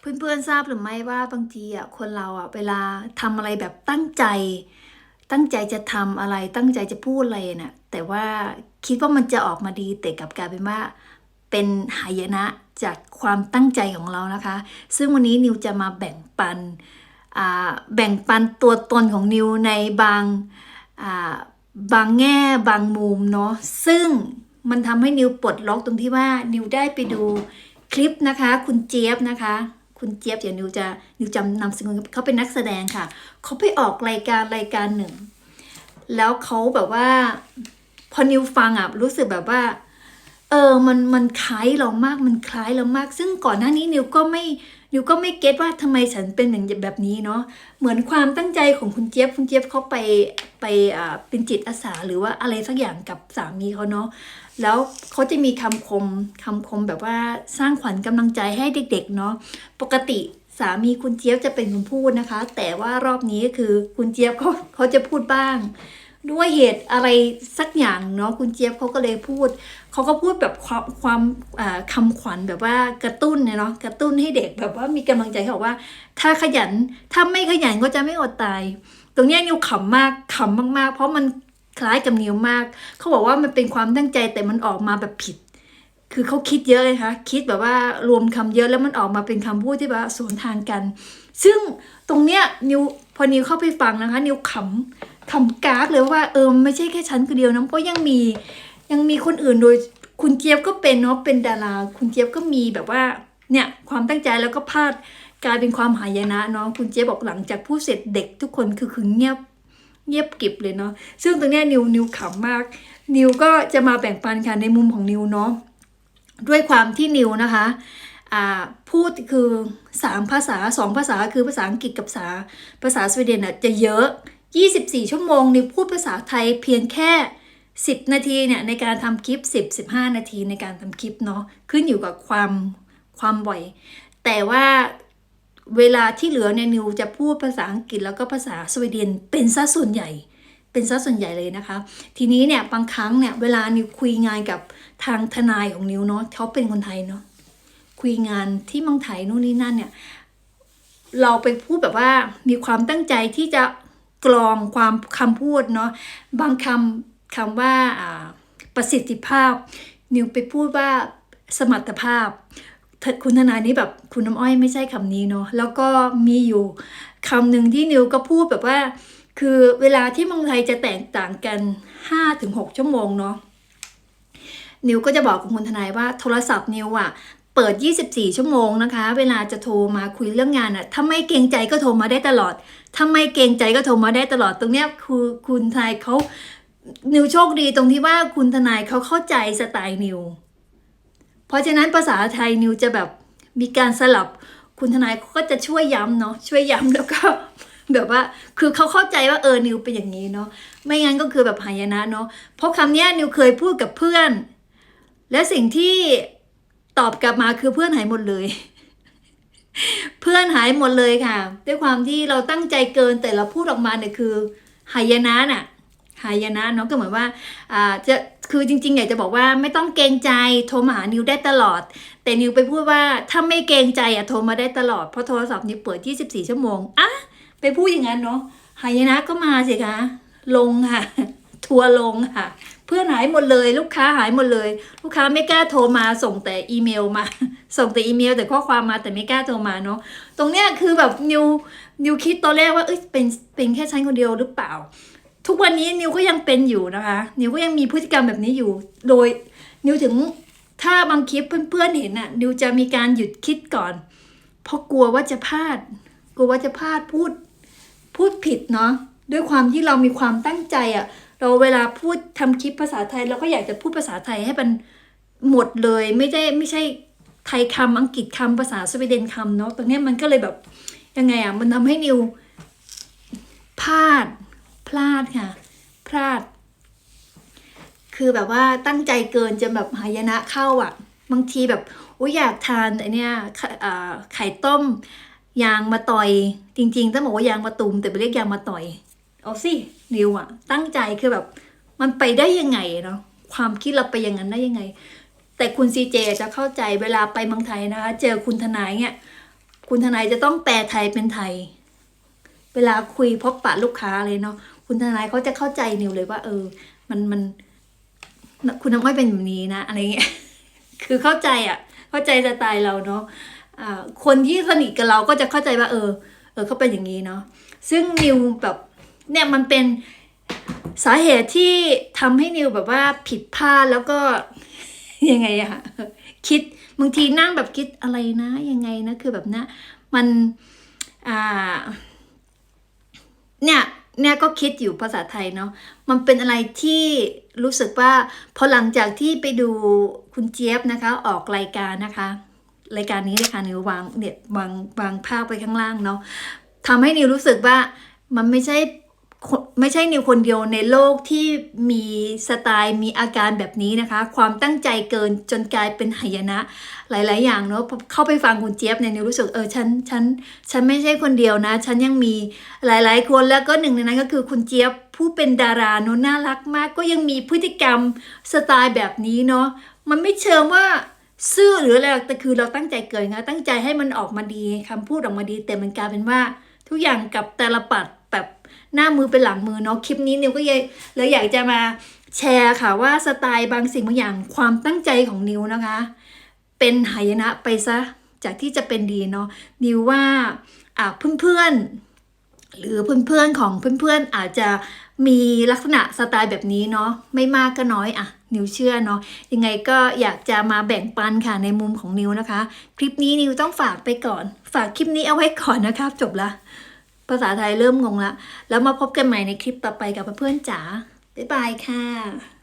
เพื่อนๆทราบหรือไม่ว่าบางทีอะคนเราอะเวลาทำอะไรแบบตั้งใจ ตั้งใจจะทำอะไรตั้งใจจะพูดอะไรน่ะแต่ว่าคิดว่ามันจะออกมาดีแต่กลับกลายเป็นว่า เป็นหายนะจากความตั้งใจของเรานะคะ ซึ่งวันนี้นิวจะมาแบ่งปันอ่าแบ่งปันตัวตนของนิวในบางอ่าบางแง่บางมุมเนาะซึ่งมันทำให้นิวปลดล็อกตรงที่ว่านิวได้ไปดูคลิปนะคะ คุณเจี๊ยบนะคะ คุณเจี๊ยบเดี๋ยวนิวจะนิวจำนำสกุลเขาเป็นนักแสดงค่ะเขาไปออกรายการรายการหนึ่ง แล้วเขาแบบว่า พอนิวฟังอะรู้สึกแบบว่า เออมันมันคล้ายเรามากมันคล้ายเรามาก ซึ่งก่อนหน้านี้นิวก็ไม่ นิวก็ไม่เก็ตว่าทำไมฉันเป็นอย่างแบบนี้เนาะเหมือนความตั้งใจของคุณเจี๊ยบคุณเจี๊ยบเขาไปไปอ่าเป็นจิตอาสาหรือว่าอะไรสักอย่างกับสามีเขาเนาะแล้วเขาจะมีคำคมคำคมแบบว่าสร้างขวัญกำลังใจให้เด็ก ๆ เนาะปกติสามีคุณเจี๊ยบจะเป็นคนพูดนะคะ แต่ว่ารอบนี้ก็คือคุณเจี๊ยบเขาเขาจะพูดบ้าง ด้วยเหตุอะไรสักอย่างเนาะคุณเจี๊ยบเขาก็เลยพูดเขาก็พูดแบบความความอ่าคำขวัญแบบว่ากระตุ้นเนาะกระตุ้นให้เด็กแบบว่ามีกำลังใจเขาบอกว่า ถ้าขยันถ้าไม่ขยันก็จะไม่อดตาย ตรงเนี้ยนิวขำมากขำมากๆ เพราะมันคล้ายกับนิวมาก เขาบอกว่ามันเป็นความตั้งใจแต่มันออกมาแบบผิด คือเขาคิดเยอะเลยค่ะคิดแบบว่ารวมคำเยอะแล้วมันออกมาเป็นคำพูดที่แบบสวนทางกัน ซึ่งตรงเนี้ยนิวพอนิวเข้าไปฟังนะคะ นิวขำ ขำกากเลยว่าเออไม่ใช่แค่ฉันคนเดียวนะก็ยังมียังมีคนอื่นโดยคุณเจี๊ยบก็เป็นเนาะเป็นดารา คุณเจี๊ยบก็มีแบบว่าเนี่ยความตั้งใจแล้วก็พลาดกลายเป็นความหายนะเนาะคุณเจี๊ยบบอกหลังจากพูดเสร็จเด็กทุกคนคือคือเงียบเงียบกิบเลยเนาะซึ่งตรงเนี้ยนิวนิวขำมาก นิวก็จะมาแบ่งปันค่ะในมุมของนิวเนาะด้วยความที่นิวนะคะอ่าพูดคือ 3 ภาษา 2 ภาษาคือภาษาอังกฤษกับภาษาภาษาสวีเดนอะจะเยอะ 24 ชั่วโมงนิวพูดภาษาไทยเพียงแค่ 10 นาทีเนี่ยในการทำคลิป 10 15 นาทีในการทำคลิปเนาะขึ้นอยู่กับความความบ่อย แต่ว่าเวลาที่เหลือเนี่ยนิวจะพูดภาษาอังกฤษแล้วก็ภาษาสวีเดนเป็นซะส่วนใหญ่ เป็นซะส่วนใหญ่เลยนะคะ ทีนี้เนี่ยบางครั้งเนี่ยเวลานิวคุยงานกับทางทนายของนิวเนาะเขาเป็นคนไทยเนาะคุยงานที่เมืองไทยนู่นนี่นั่นเนี่ยเราไปพูดแบบว่ามีความตั้งใจที่จะ กรองความคำพูดเนาะบางคำคำว่าประสิทธิภาพ นิวไปพูดว่าสมรรถภาพ คุณทนายนี่แบบคุณน้ำอ้อยไม่ใช่คำนี้เนาะแล้วก็มีอยู่คำหนึ่งที่นิวก็พูดแบบว่า คือเวลาที่เมืองไทยจะแตกต่างกัน 5-6 ชั่วโมงเนาะนิวก็จะบอกกับคุณทนายว่าโทรศัพท์นิวอะ ปิด 24 ชั่วโมงนะคะ เวลาจะโทรมาคุยเรื่องงานอะถ้าไม่เกรงใจก็โทรมาได้ตลอด ถ้าไม่เกรงใจก็โทรมาได้ตลอด ตรงเนี้ยคือคุณทนายเขานิวโชคดีตรงที่ว่าคุณทนายเขาเข้าใจสไตล์นิว เพราะฉะนั้นภาษาไทยนิวจะแบบมีการสลับคุณทนายเขาก็จะช่วยย้ำเนาะช่วยย้ำแล้วก็แบบว่าคือเขาเข้าใจว่าเออนิวเป็นอย่างนี้เนาะไม่งั้นก็คือแบบหายนะเนาะเพราะคำนี้นิวเคยพูดกับเพื่อน และสิ่งที่ ตอบกลับมาคือเพื่อนหายหมดเลย เพื่อนหายหมดเลยค่ะ ด้วยความที่เราตั้งใจเกินแต่เราพูดออกมาเนี่ยคือหายนะน่ะหายนะเนาะก็เหมือนว่าอ่าจะคือจริงๆอยากจะบอกว่าไม่ต้องเกรงใจโทรมาหานิวได้ตลอด แต่นิวไปพูดว่าถ้าไม่เกรงใจอะโทรมาได้ตลอดเพราะโทรศัพท์นิวเปิด 24 ชั่วโมงอะไปพูดอย่างนั้นเนาะหายนะก็มาสิคะลงค่ะ ทัวลงค่ะ เพื่อนหายหมดเลย ลูกค้าหายหมดเลย ลูกค้าไม่กล้าโทรมาส่งแต่อีเมลมา ส่งแต่อีเมล แต่ข้อความมาแต่ไม่กล้าโทรมาเนาะตรงเนี้ยคือแบบนิวนิวคิดตอนแรกว่าเอ้ยเป็นเป็นแค่ฉันคนเดียวหรือเปล่า ทุกวันนี้นิวก็ยังเป็นอยู่นะคะนิวก็ยังมีพฤติกรรมแบบนี้อยู่ โดยนิวถึงถ้าบางคลิปเพื่อนๆเห็นน่ะนิวจะมีการหยุดคิดก่อน เพราะกลัวว่าจะพลาด กลัวว่าจะพลาดพูดพูดผิดเนาะด้วยความที่เรามีความตั้งใจอะ่ะ เราเวลาพูดทำคลิปภาษาไทย เราก็อยากจะพูดภาษาไทยให้มันหมดเลย ไม่ได้ไม่ใช่ไทยคำอังกฤษคำภาษาสวีเดนคำเนาะตรงนี้มันก็เลยแบบยังไงอะ่ะมันทำให้นิวพลาดพลาดค่ะ พลาด คือแบบว่าตั้งใจเกินจนแบบหายนะเข้าอะ บางทีแบบอุ้ยอยากทานไอเนี้ยไข่อ่าไข่ต้มยางมาต่อย จริง ๆ ต้องบอกว่ายางมาตุมแต่ไปเรียกยางมาต่อย เอาสินิวอะตั้งใจคือแบบ มันไปได้ยังไงเนาะความคิดเราไปอย่างนั้นได้ยังไง แต่คุณซีเจจะเข้าใจเวลาไปเมืองไทยนะคะ เจอคุณทนายเนี่ยคุณทนายจะต้องแปลไทยเป็นไทย เวลาคุยพบปะลูกค้าเลยเนาะคุณทนายเขาจะเข้าใจนิวเลยว่า เออ มันมันคุณน้ำอ้อยเป็นแบบนี้นะอะไรเงี้ยคือเข้าใจอะ เข้าใจสไตล์เราเนาะอ่าคนที่สนิทกับเราก็จะเข้าใจว่า เออ เออเขาเป็นอย่างนี้เนาะซึ่งนิวแบบ เนี่ยมันเป็นสาเหตุที่ทำให้นิวแบบว่าผิดพลาดแล้วก็ยังไงอะคิดบางทีนั่งแบบคิดอะไรนะยังไงนะคือแบบนะมันอ่าเนี่ยเนี่ยก็คิดอยู่ภาษาไทยเนาะมันเป็นอะไรที่รู้สึกว่าพอหลังจากที่ไปดูคุณเจี๊ยบนะคะ ออกรายการนะคะ รายการนี้เลยค่ะนิววางเนี่ยวางวางภาพไปข้างล่างเนาะทำให้นิวรู้สึกว่ามันไม่ใช่ ไม่ใช่นิวคนเดียวในโลกที่มีสไตล์มีอาการแบบนี้นะคะ ความตั้งใจเกินจนกลายเป็นหายนะ หลาย ๆ อย่างเนาะเข้าไปฟังคุณเจี๊ยบเนี่ยนิวรู้สึกเออฉันฉันฉันไม่ใช่คนเดียวนะ ฉันยังมีหลาย ๆ คนแล้วก็หนึ่งในนั้นก็คือคุณเจี๊ยบผู้เป็นดาราเนาะน่ารักมาก ก็ยังมีพฤติกรรมสไตล์แบบนี้เนาะมันไม่เชิงว่าซื่อหรืออะไรแต่คือเราตั้งใจเกินนะตั้งใจให้มันออกมาดีคำพูดออกมาดีแต่มันกลายเป็นว่า ทุกอย่างกับแต่ละปัด แบบหน้ามือเป็นหลังมือเนาะคลิปนี้นิวก็เลยเลยอยากจะมาแชร์ค่ะว่าสไตล์บางสิ่งบางอย่างความตั้งใจของนิวนะคะ เป็นหายนะไปซะจากที่จะเป็นดีเนาะนิวว่าอ่าเพื่อนๆ หรือเพื่อนๆของเพื่อนๆอาจจะมีลักษณะสไตล์แบบนี้เนาะไม่มากก็น้อยอะนิวเชื่อเนาะยังไงก็อยากจะมาแบ่งปันค่ะในมุมของนิวนะคะ คลิปนี้นิวต้องฝากไปก่อน ฝากคลิปนี้เอาไว้ก่อนนะครับจบละ ภาษาไทยเริ่มงงละ แล้วมาพบกันใหม่ในคลิปต่อไปกับเพื่อนๆจ๋าบ๊ายบายค่ะ